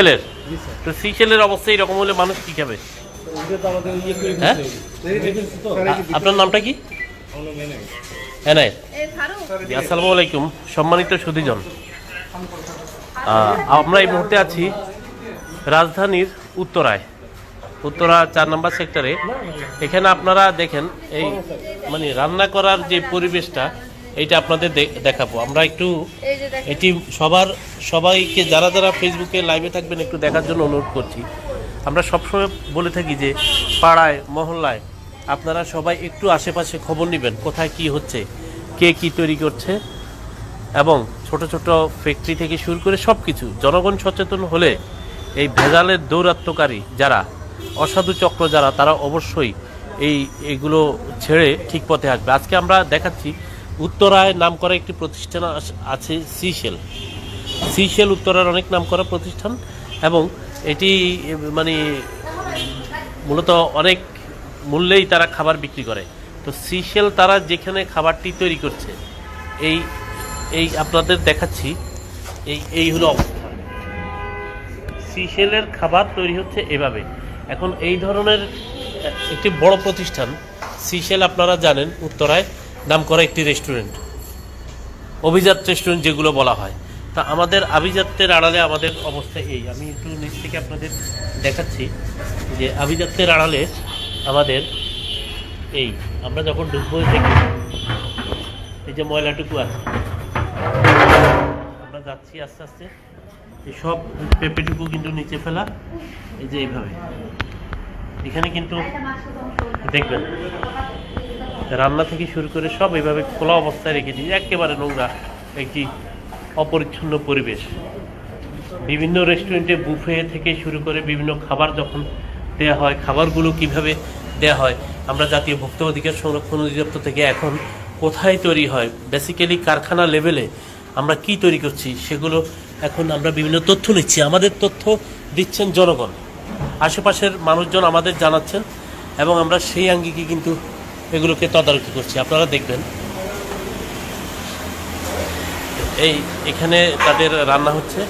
সিশেলের তো সিশেলের অবস্থা এরকম হলে মানুষ কি খাবে? হ্যাঁ? আপনার নামটা কি? এনায়েত এই ফারুক জি, আসসালামু আলাইকুম সম্মানিত সুধীজন। আহ, আমরা এই মুহূর্তে আছি রাজধানীর উত্তরায়। উত্তরা চার নম্বর সেক্টরে। এখানে আপনারা দেখেন এই মানে রান্না করার যে পরিবেশটা এইটা আপনাদের দেখাবো। আমরা একটু এটি সবার সবাইকে যারা যারা ফেসবুকে লাইভে থাকবেন একটু দেখার জন্য অনুরোধ করছি। আমরা সবসময় বলে থাকি যে পাড়ায় মহল্লায় আপনারা সবাই একটু আশেপাশে খবর নেবেন কোথায় কি হচ্ছে কে কি তৈরি করছে এবং ছোট ছোট ফ্যাক্টরি থেকে শুরু করে সব কিছু জনগণ সচেতন হলে এই ভেজালের দৌরাত্মকারী যারা অসাধু চক্র যারা তারা অবশ্যই এই এগুলো ছেড়ে ঠিক পথে আসবে। আজকে আমরা দেখাচ্ছি উত্তরায় নাম করা একটি প্রতিষ্ঠান আছে সিশেল সিশেল উত্তরার অনেক নাম করা প্রতিষ্ঠান এবং এটি মানে মূলত অনেক মূল্যেই তারা খাবার বিক্রি করে। তো সিশেল তারা যেখানে খাবারটি তৈরি করছে, এই এই আপনাদের দেখাচ্ছি, এই এই হলো অবস্থা। সিশেলের খাবার তৈরি হচ্ছে এভাবে। এখন এই ধরনের একটি বড় প্রতিষ্ঠান সিশেল আপনারা জানেন, উত্তরায় নাম করা একটি রেস্টুরেন্ট। অভিজাত রেস্টুরেন্ট যেগুলো বলা হয়। তা আমাদের আভিজাত্যের আড়ালে আমাদের অবস্থা এই। আমি একটু নিচ থেকে আপনাদের দেখাচ্ছি যে আভিজাত্যের আড়ালে আমাদের এই। আমরা যখন ঢুকবো, দেখি। এই যে ময়লাটুকু আছে। আমরা যাচ্ছি আস্তে আস্তে। এই সব পেঁপেটুকু কিন্তু নিচে ফেলা। এই যে এইভাবে। এখানে কিন্তু দেখবেন। রান্না থেকে শুরু করে সব এইভাবে খোলা অবস্থায় রেখেছি একেবারে নোংরা একটি অপরিচ্ছন্ন পরিবেশ। বিভিন্ন রেস্টুরেন্টে বুফে থেকে শুরু করে বিভিন্ন খাবার যখন দেয়া হয়, খাবারগুলো কীভাবে দেয়া হয়, আমরা জাতীয় ভোক্তা অধিকার সংরক্ষণ অধিদপ্তর থেকে এখন কোথায় তৈরি হয় বেসিক্যালি কারখানা লেভেলে আমরা কি তৈরি করছি, সেগুলো এখন আমরা বিভিন্ন তথ্য নিচ্ছি। আমাদের তথ্য দিচ্ছেন জনগণ। আশেপাশের মানুষজন আমাদের জানাচ্ছেন এবং আমরা সেই আঙ্গিকে কিন্তু এগুলোকে তদারকি করছি, আপনারা দেখবেন। এই, এখানে তাদের রান্না হচ্ছে।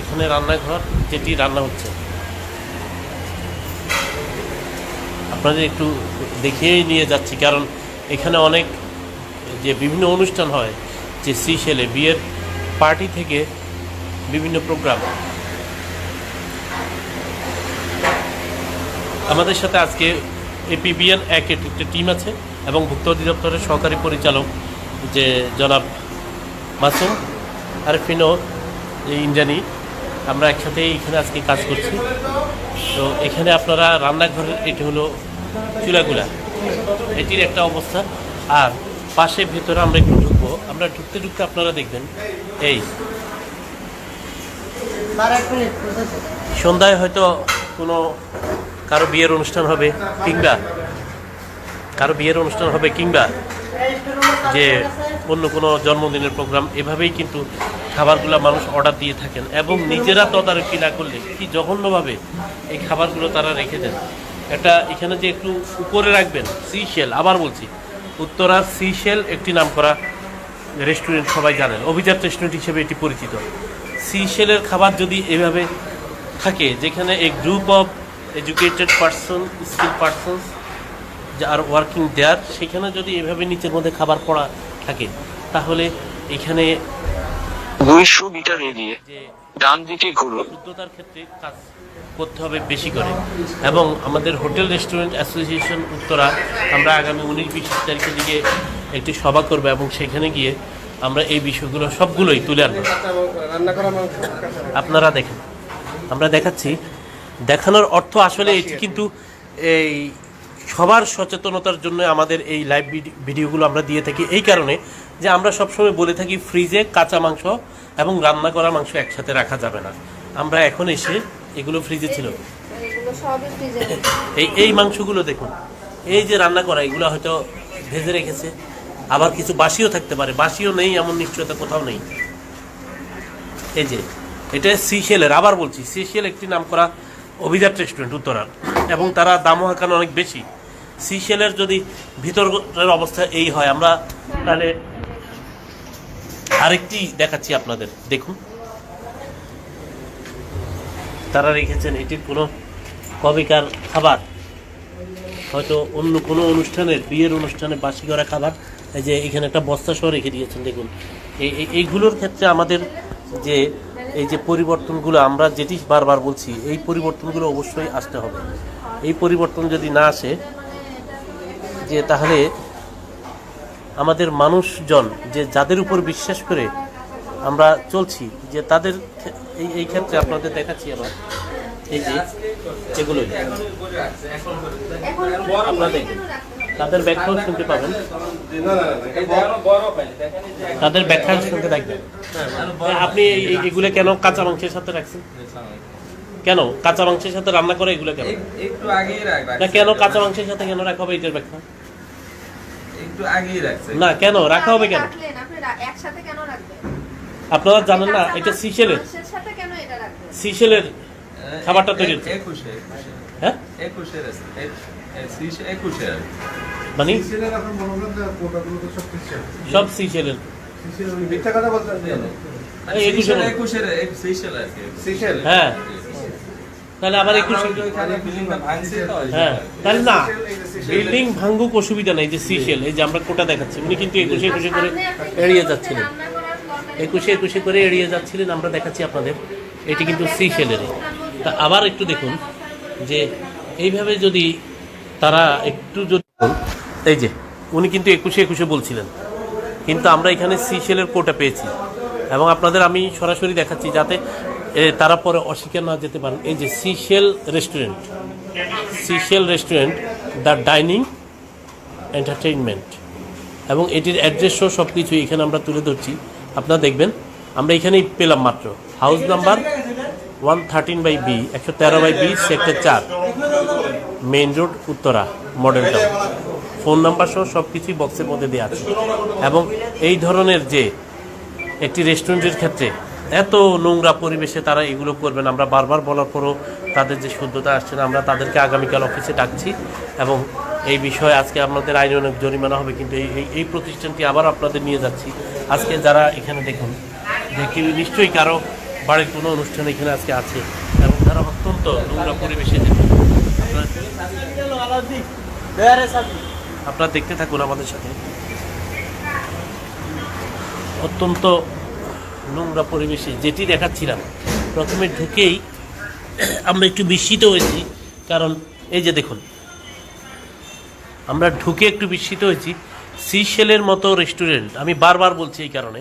এখানে রান্নাঘর, যেটি রান্না হচ্ছে। আপনাদের একটু দেখিয়েই নিয়ে যাচ্ছি, কারণ এখানে অনেক যে বিভিন্ন অনুষ্ঠান হয়, যে সি সিশেলে বিয়ের পার্টি থেকে বিভিন্ন প্রোগ্রাম। আমাদের সাথে আজকে এপিবিএন এক একটি টিম আছে এবং ভুক্ত অধিদপ্তরের সহকারী পরিচালক যে জনাব মাসুম আরফিনো ইন্দ্রানি আমরা একসাথে এখানে আজকে কাজ করছি। তো এখানে আপনারা রান্নাঘরের এটি হলো চুলাগুলা। এটির একটা অবস্থা। আর পাশে ভেতরে আমরা একটু ঢুকবো। আমরা ঢুকতে ঢুকতে আপনারা দেখবেন। এই। সন্ধ্যায় হয়তো কোনো কারও বিয়ের অনুষ্ঠান হবে কিংবা কারও বিয়ের অনুষ্ঠান হবে কিংবা যে অন্য কোনো জন্মদিনের প্রোগ্রাম, এভাবেই কিন্তু খাবারগুলো মানুষ অর্ডার দিয়ে থাকেন এবং নিজেরা তদারকি না করলে কি জঘন্যভাবে এই খাবারগুলো তারা রেখে দেন। এটা এখানে যে একটু উপরে রাখবেন সি শেল আবার বলছি উত্তরার সি শেল একটি নাম করা রেস্টুরেন্ট সবাই জানেন, অভিজাত রেস্টুরেন্ট হিসেবে এটি পরিচিত। সি শেলের খাবার যদি এভাবে থাকে, যেখানে a group of educated person skill persons R working there সেখানে যদি এভাবে নিচের মধ্যে খাবার পড়া থাকে তাহলে এখানে দুইশো মিটার এগিয়ে যে ডান দিকে ঘুরুন। শুদ্ধতার ক্ষেত্রে কাজ করতে হবে বেশি করে। এবং আমাদের হোটেল রেস্টুরেন্ট অ্যাসোসিয়েশন উত্তরা আমরা আগামী উনিশ বিশ তারিখের দিকে একটি সভা করব এবং সেখানে গিয়ে আমরা এই বিষয়গুলো সবগুলোই তুলে আনব। আপনারা দেখেন। আমরা দেখাচ্ছি দেখানোর অর্থ আসলে এটি কিন্তু এই সবার সচেতনতার জন্য আমাদের এই লাইভ ভিডিওগুলো আমরা দিয়ে থাকি। এই কারণে যে আমরা সবসময় বলে থাকি ফ্রিজে কাঁচা মাংস এবং রান্না করা মাংস একসাথে রাখা যাবে না। আমরা এখন এসে এগুলো ফ্রিজে ছিল। এই এই মাংসগুলো দেখুন। এই যে রান্না করা এগুলো হয়তো ভেজে রেখেছে। আবার কিছু বাসিও থাকতে পারে। বাসিও নেই এমন নিশ্চয়তা কোথাও নেই। এই যে এটা সিশেলের আবার বলছি সিশেল একটি নাম করা অভিজাত রেস্টুরেন্ট উত্তরার এবং তারা দামও হাঁকানো অনেক বেশি। সিশেলের যদি ভিতরের অবস্থা এই হয়, আমরা তাহলে আরেকটি দেখাচ্ছি আপনাদের। দেখুন। তারা রেখেছেন এটির কোনো কবেকার খাবার। হয়তো অন্য কোনো অনুষ্ঠানের বিয়ের অনুষ্ঠানে বাসি করা খাবার। এই যে এখানে একটা বস্তা সহ রেখে দিয়েছেন, দেখুন। এই এই- এইগুলোর ক্ষেত্রে আমাদের যে এই যে পরিবর্তনগুলো আমরা যেটি বারবার বলছি এই পরিবর্তনগুলো অবশ্যই আসতে হবে। এই পরিবর্তন যদি না আসে যে তাহলে আমাদের মানুষজন যে যাদের উপর বিশ্বাস করে আমরা চলছি যে তাদের এই এই ক্ষেত্রে আপনাদের দেখাচ্ছি আবার। এই যে এগুলোই এখন আপনারা দেখুন। তাদের ব্যাখ্যাও শুনতে পাবেন। তাদের ব্যাখ্যা শুনতে থাকবেন হ্যাঁ, আপনি এগুলো কেন কাঁচা মাংসের সাথে রাখছেন? কেন? কাঁচা মাংসের সাথে রান্না করে এগুলো কেন? না কেন কাঁচা মাংসের সাথে কেন রাখা হবে এটার ব্যাখ্যা? না কেন? রাখা হবে কেন? আপনারা জানেন না এটা রাখবেন? সিশেলের খাবারটা তৈরি একুশে। হ্যাঁ? মানে সিসিলের মনে সব সিশেলের মিথ্যা কথা বলতে। মানে। সিসিল। হ্যাঁ তাহলে আবার হ্যাঁ তাহলে না সিসিল- বিল্ডিং ভাঙ্গুক অসুবিধা নাই যে সিশেল এই যে আমরা কোটা দেখাচ্ছি উনি কিন্তু একুশে একুশে করে এড়িয়ে যাচ্ছিলেন একুশে একুশে করে এড়িয়ে যাচ্ছিলেন আমরা দেখাচ্ছি আপনাদের এটি কিন্তু সিশেলেরই তা আবার একটু দেখুন যে এইভাবে যদি তারা একটু যদি এই যে, উনি কিন্তু একুশে একুশে বলছিলেন। কিন্তু আমরা এখানে সিশেলের কোটা পেয়েছি। এবং আপনাদের আমি সরাসরি দেখাচ্ছি যাতে তারা পরে অস্বীকার না যেতে পারেন। এই যে Seashell restaurant Seashell restaurant the dining entertainment এবং এটির অ্যাড্রেস সহ সব কিছু এখানে আমরা তুলে ধরছি। আপনারা দেখবেন, আমরা এখানেই পেলাম মাত্র। House number one thirteen by B একশো তেরো বাই বি সেক্টর চার। Main road, Uttara model town phone number সহ সব কিছুই বক্সের মধ্যে দেওয়া আছে। এবং এই ধরনের যে একটি রেস্টুরেন্টের ক্ষেত্রে এত নোংরা পরিবেশে তারা এগুলো করবেন আমরা বারবার বলার পরও তাদের যে শুদ্ধতা আসছে না, আমরা তাদেরকে আগামীকাল অফিসে ডাকছি এবং এই বিষয়ে আজকে আপনাদের আইনে অনেক জরিমানা হবে, কিন্তু এই, এই- প্রতিষ্ঠানটি আবার আপনাদের নিয়ে যাচ্ছি। আজকে যারা এখানে দেখুন, যে কেউ নিশ্চয়ই কারও বাড়ির কোনো অনুষ্ঠান এখানে আজকে আছে এবং তারা অত্যন্ত নোংরা পরিবেশে আপনারা দেখতে থাকুন আমাদের সাথে। অত্যন্ত নোংরা পরিবেশে যেটি দেখাচ্ছিলাম, প্রথমে ঢুকেই আমরা একটু বিস্মিত হয়েছি, কারণ এই যে দেখুন, আমরা ঢুকে একটু বিস্মিত হয়েছি। সিশেলের মতো রেস্টুরেন্ট আমি বারবার বলছি এই কারণে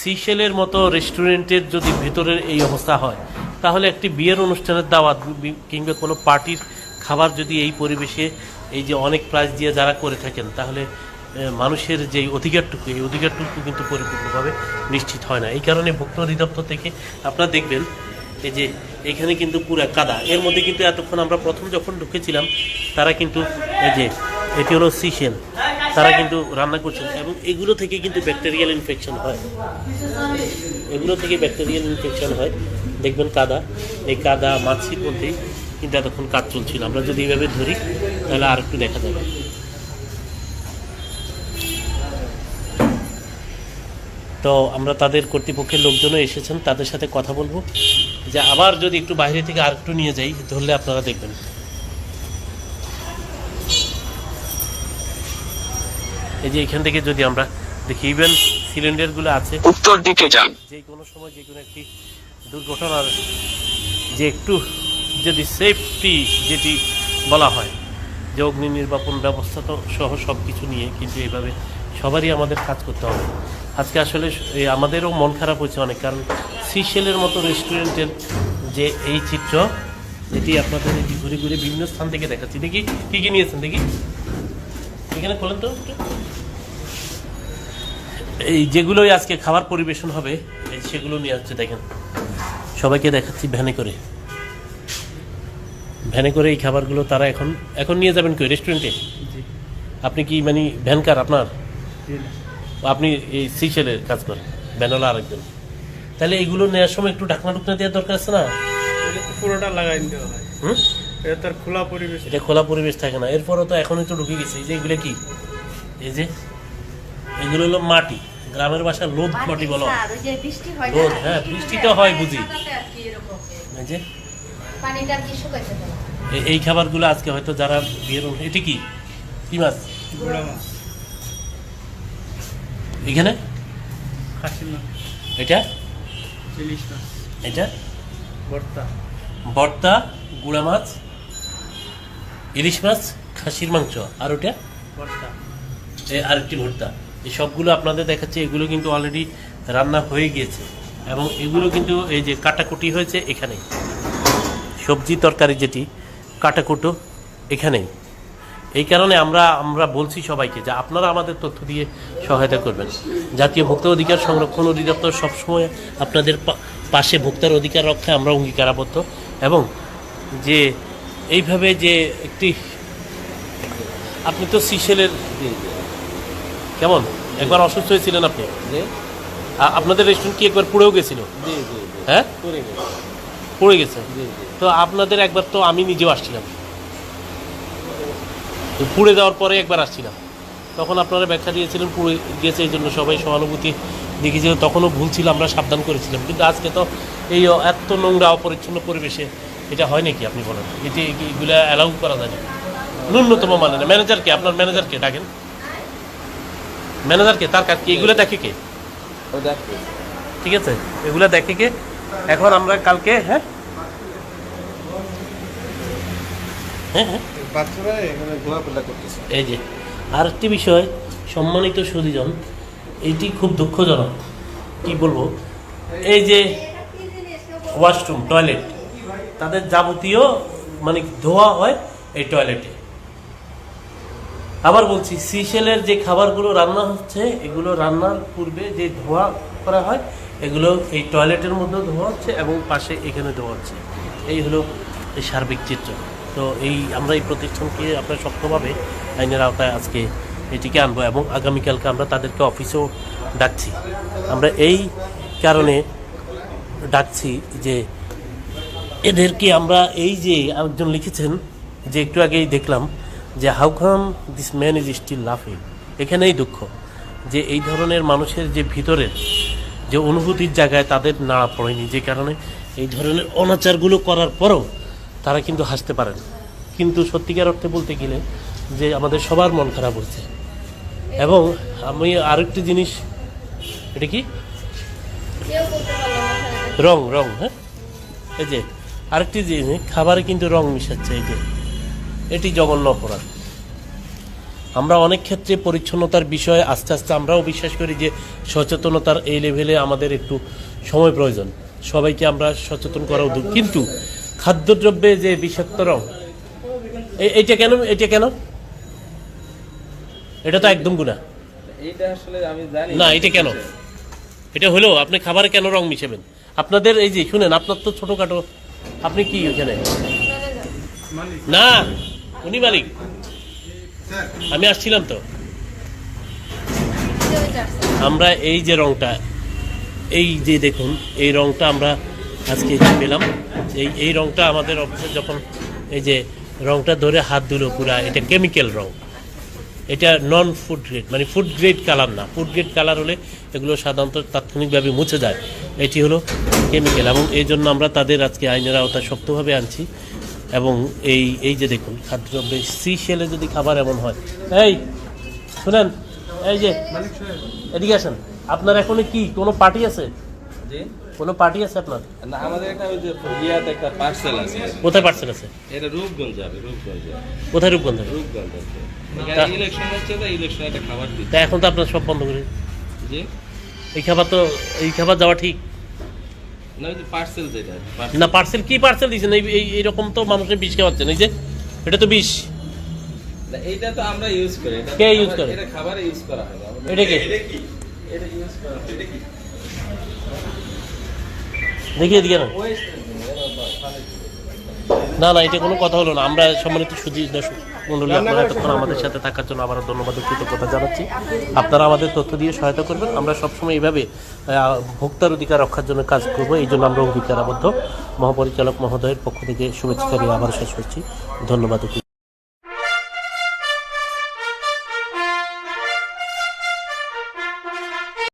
সিশেলের মতো রেস্টুরেন্টের যদি ভেতরের এই অবস্থা হয়, তাহলে একটি বিয়ের অনুষ্ঠানের দাওয়াত কিংবা কোনো পার্টির খাবার যদি এই পরিবেশে এই যে অনেক প্রাইস দিয়ে যারা করে থাকেন, তাহলে মানুষের যে অধিকারটুকু, এই অধিকারটুকু কিন্তু পরিপূর্ণভাবে নিশ্চিত হয় না। এই কারণে ভোক্তা অধিদপ্তর থেকে আপনারা দেখবেন, এই যে এখানে কিন্তু পুরা কাদা। এর মধ্যে কিন্তু এতক্ষণ আমরা প্রথম যখন ঢুকেছিলাম, তারা কিন্তু এই যে এটি হলো সিশেল তারা কিন্তু রান্না করছেন এবং এগুলো থেকে কিন্তু ব্যাকটেরিয়াল ইনফেকশন হয়। এগুলো থেকে ব্যাকটেরিয়াল ইনফেকশন হয়। দেখবেন কাদা, এই কাদা মাছির মধ্যেই কিন্তু এতক্ষণ কাজ চলছিল। আমরা যদি এইভাবে ধরি তাহলে আর একটু দেখা যাবে। তো আমরা তাদের কর্তৃপক্ষের লোকজনও এসেছেন তাদের সাথে কথা বলব। যে আবার যদি একটু বাইরে থেকে আর একটু নিয়ে যাই ধরলে আপনারা দেখবেন। এই যে এখান থেকে যদি আমরা দেখি ইভেন সিলিন্ডারগুলো আছে। উত্তর দিকে যান। যে কোনো সময় যে কোনো একটি দুর্ঘটনার যে একটু যদি সেফটি যেটি বলা হয়, যে অগ্নি নির্বাপন ব্যবস্থা তো সহ সব কিছু নিয়ে, কিন্তু এইভাবে সবারই আমাদের কাজ করতে হবে। আজকে আসলে আমাদেরও মন খারাপ হয়েছে অনেক, কারণ সিশেলের মতো রেস্টুরেন্টের যে এই চিত্র, এটি আপনাদের যে ঘুরে ঘুরে বিভিন্ন স্থান থেকে দেখাচ্ছি। দেখি, কী কী নিয়েছেন দেখি। এখানে খোলেন তো এই যেগুলোই আজকে খাবার পরিবেশন হবে সেগুলো নিয়ে আসছে, দেখেন। সবাইকে দেখাচ্ছি ভ্যানে করে। ভ্যানে করে এই খাবারগুলো তারা এখন এখন নিয়ে যাবেন কই? রেস্টুরেন্টে আপনি কি মানে ভ্যানকার আপনার? আপনি এই সিশেলের কাজ করেন ভ্যানওয়ালা আরেকজন। তাহলে এইগুলো নেওয়ার সময় একটু ঢাকনা ঢুকনা দেওয়ার দরকার আছে না? পুরোটা লাগাই দিতে হয় হুম? এটা তার খোলা পরিবেশ এটা খোলা পরিবেশ থাকে না। এরপরও তো এখনই তো ঢুকে গেছে। এই যে এগুলো কি? এই যে এগুলো হলো মাটি। গ্রামের ভাষায় লোদ মাটি বলো আর ওই যে বৃষ্টি হয় হ্যাঁ, তো হয় বুঝি। কি। এই যে। পানিটা কি এ- এই খাবারগুলো আজকে হয়তো যারা বিয়ের এটা কি? কি মাছ? এখানে? এটা? এটা? ভর্তা। ভর্তা গুড়া মাছ ইলিশ মাছ খাসির মাংস। আর ওটা? ভর্তা। এই আরেকটি ভর্তা। এই সবগুলো আপনাদের দেখাচ্ছে এগুলো কিন্তু অলরেডি রান্না হয়ে গিয়েছে। এবং এগুলো কিন্তু এই যে কাটাকুটি হয়েছে এখানে। সবজি তরকারি যেটি কাটাকুটো এখানেই। এই কারণে আমরা আমরা বলছি সবাইকে যে আপনারা আমাদের তথ্য দিয়ে সহায়তা করবেন। জাতীয় ভোক্তা অধিকার সংরক্ষণ অধিদপ্তর সবসময় আপনাদের পাশে ভোক্তার অধিকার রক্ষায় আমরা অঙ্গীকারাবদ্ধ এবং যে এইভাবে যে একটি আপনি তো সিশেলের কেমন? একবার অসুস্থ হয়েছিলেন আপনি? আপনাদের রেস্টুরেন্ট কি একবার পুড়েও গেছিল? হ্যাঁ? পড়ে গেছে। তো আপনাদের একবার তো আমি নিজেও আসছিলাম। পুড়ে যাওয়ার পরে একবার আসছিলাম। তখন আপনারা ব্যাখ্যা দিয়েছিলেন পুড়ে গেছে এই জন্য সবাই সহানুভূতি দেখিয়েছিল। তখনও ভুল ছিল আমরা সাবধান করেছিলাম। কিন্তু আজকে তো এই এত নোংরা অপরিচ্ছন্ন পরিবেশে এটা হয় নাকি আপনি বলেন? এটি এগুলো অ্যালাউ করা যায় না ন্যূনতম মানে না। ম্যানেজারকে আপনার ম্যানেজারকে ডাকেন। ম্যানেজারকে তার কাজ কি? এগুলো দেখে কে? ঠিক আছে? এগুলো দেখে কে? এখন আমরা কালকে হ্যাঁ? হ্যাঁ হ্যাঁ। বাচ্চারা এখানে ঘোরাফেরা করতেছে। এই যে আর একটি বিষয় সম্মানিত সুদীজন এটি খুব দুঃখজনক। কি বলব? এই যে ওয়াশরুম টয়লেট তাদের যাবতীয় মানে ধোয়া হয় এই টয়লেটে। আবার বলছি সিশেলের যে খাবারগুলো রান্না হচ্ছে এগুলো রান্নার পূর্বে যে ধোয়া করা হয় এগুলো এই টয়লেটের মধ্যেও ধোয়া হচ্ছে এবং পাশে এখানে ধোয়া হচ্ছে। এই হলো এই সার্বিক চিত্র। তো এই আমরা এই প্রতিষ্ঠানকে আমরা শক্তভাবে আইনের আওতায় আজকে এটিকে আনব এবং আগামীকালকে আমরা তাদেরকে অফিসেও ডাকছি। আমরা এই কারণে ডাকছি যে এদেরকে আমরা এই যে একজন লিখেছেন, যে একটু আগেই দেখলাম যে how come this man is still লাফিং। এখানেই দুঃখ যে এই ধরনের মানুষের যে ভিতরের যে অনুভূতির জায়গায় তাদের নাড়া পড়েনি, যে কারণে এই ধরনের অনাচারগুলো করার পরও তারা কিন্তু হাসতে পারেন। কিন্তু সত্যিকার অর্থে বলতে গেলে যে আমাদের সবার মন খারাপ হচ্ছে এবং আমি আরেকটি জিনিস, এটা কি। রং রং হ্যাঁ? এই যে, আরেকটি জিনিস, খাবারে কিন্তু রং মিশাচ্ছে, এই যে, এটি জঘন্য অপরাধ। আমরা অনেক ক্ষেত্রে পরিচ্ছন্নতার বিষয়ে আস্তে আস্তে আমরাও বিশ্বাস করি যে সচেতনতার এই লেভেলে আমাদের একটু সময় প্রয়োজন। সবাইকে আমরা সচেতন করা উদ্যোগ কিন্তু খাদ্যদ্রব্যে যে বিষাক্ত রং এ- এইটা কেন এটা কেন? এটা তো একদম গুণা না এটা কেন? এটা হলো আপনি খাবারে কেন রং মিশাবেন? আপনাদের এই যে শুনেন আপনার তো ছোটখাটো আপনি কি ওখানে? না উনি মালিক। আমি আসছিলাম তো। এটা। আমরা এই যে রংটা এই যে দেখুন এই রংটা আমরা আজকে পেলাম। এই এই রংটা আমাদের অফিসে যখন এই যে রংটা ধরে হাত দিল পুরা, এটা কেমিক্যাল রং। এটা নন ফুড গ্রেড মানে ফুড গ্রেড কালার না। ফুড গ্রেড কালার হলে এগুলো সাধারণত তাৎক্ষণিকভাবে মুছে যায়। এটি হলো কেমিক্যাল এবং এই জন্য আমরা তাদের আজকে আইনের আওতায় শক্তভাবে আনছি। এবং এই এই যে দেখুন, খাদ্যদ্রব্যে সি শেলে যদি খাবার এমন হয়। এই, শুনেন, এই যে, এদিকে আপনার এখন কি কোনো পার্টি আছে? কোনো পার্টি আছে আপনার? না আমাদের একটা ওই যে ইয়াতে একটা পার্সেল আছে। কোথায় পার্সেল আছে? এটা রূপগঞ্জ যাবে রূপগঞ্জে। কোথায় রূপগঞ্জ? রূপগঞ্জ আছে। ইলেকশন হচ্ছে তো ইলেকশন একটা খাবার দিচ্ছে। তা এখন তো আপনার সব বন্ধ করে। জি? এই খাবার তো এই খাবার যাওয়া ঠিক। না ওই যে পার্সেল যেটা না পার্সেল কি পার্সেল দিয়েছেন? এই এই- এইরকম তো মানুষের বিষ খাওয়াচ্ছেন। এই যে এটা তো বিষ। না, এইটা তো আমরা ইউজ করি। কে খাবার- করে? এটা খাবারে ইউজ করা হয়। এটা কি? এটা ইউজ করা এটা কি? দেখি এদিকে না। না না এটা কোনো কথা হলো না। আমরা সম্মানিত সুদী দর্শক মন্ডলী আপনারা এতক্ষণ আমাদের সাথে থাকার জন্য আবার ধন্যবাদ কৃতজ্ঞতা জানাচ্ছি। আপনারা আমাদের তথ্য দিয়ে সহায়তা করবেন। আমরা সবসময় এইভাবে ভোক্তার অধিকার রক্ষার জন্য কাজ করব। এই জন্য আমরা অঙ্গীকারাবদ্ধ। মহাপরিচালক মহোদয়ের পক্ষ থেকে শুভেচ্ছা জানিয়ে আবার শেষ করছি। ধন্যবাদ।